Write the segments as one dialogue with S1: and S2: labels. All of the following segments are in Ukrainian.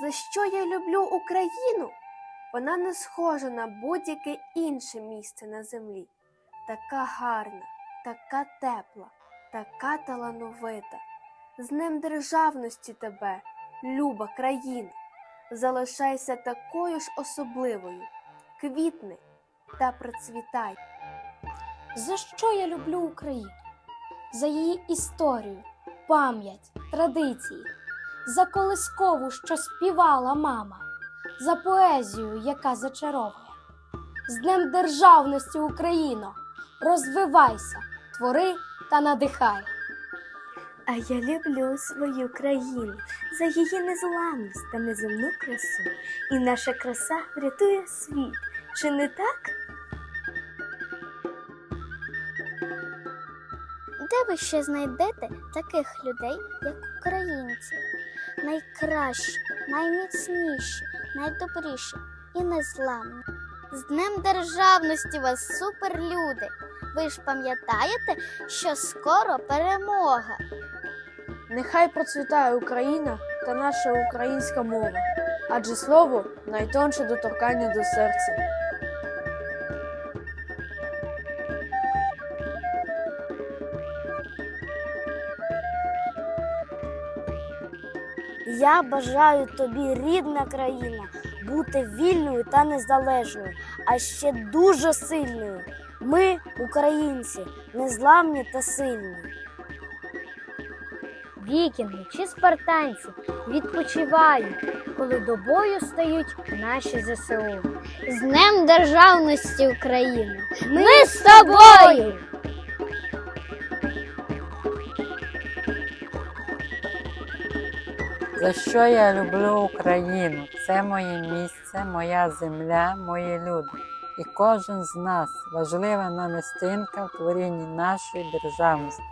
S1: За що я люблю Україну? Вона не схожа на будь-яке інше місце на землі. Така гарна, така тепла, така талановита. З Днем державності тебе, люба країна. Залишайся такою ж особливою, квітни та процвітай.
S2: За що я люблю Україну? За її історію, пам'ять, традиції, за колискову, що співала мама, за поезію, яка зачаровує. З Днем Державності Україно! Розвивайся, твори та надихай.
S1: А я люблю свою країну за її незламність та неземну красу. І наша краса врятує світ. Чи не так?
S3: Де ви ще знайдете таких людей, як українці? Найкращі, найміцніші, найдобріші і незламні. З Днем Державності вас суперлюди! Ви ж пам'ятаєте, що скоро перемога.
S4: Нехай процвітає Україна та наша українська мова, адже слово найтонше доторкання до серця.
S5: Я бажаю тобі, рідна країна, бути вільною та незалежною, а ще дуже сильною. Ми, українці, незламні та сильні.
S6: Вікінги чи спартанці відпочивають, коли до бою стають наші ЗСУ.
S3: З Днем Державності України!
S6: Ми з тобою!
S7: За що я люблю Україну? Це моє місце, моя земля, мої люди. І кожен з нас важлива намістинка в творінні нашої державності.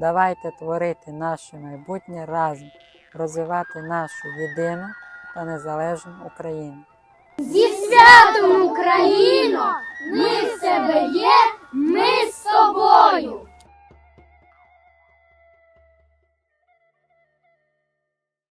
S7: Давайте творити наше майбутнє разом, розвивати нашу єдину та незалежну Україну.
S2: Зі святом Україно! Ми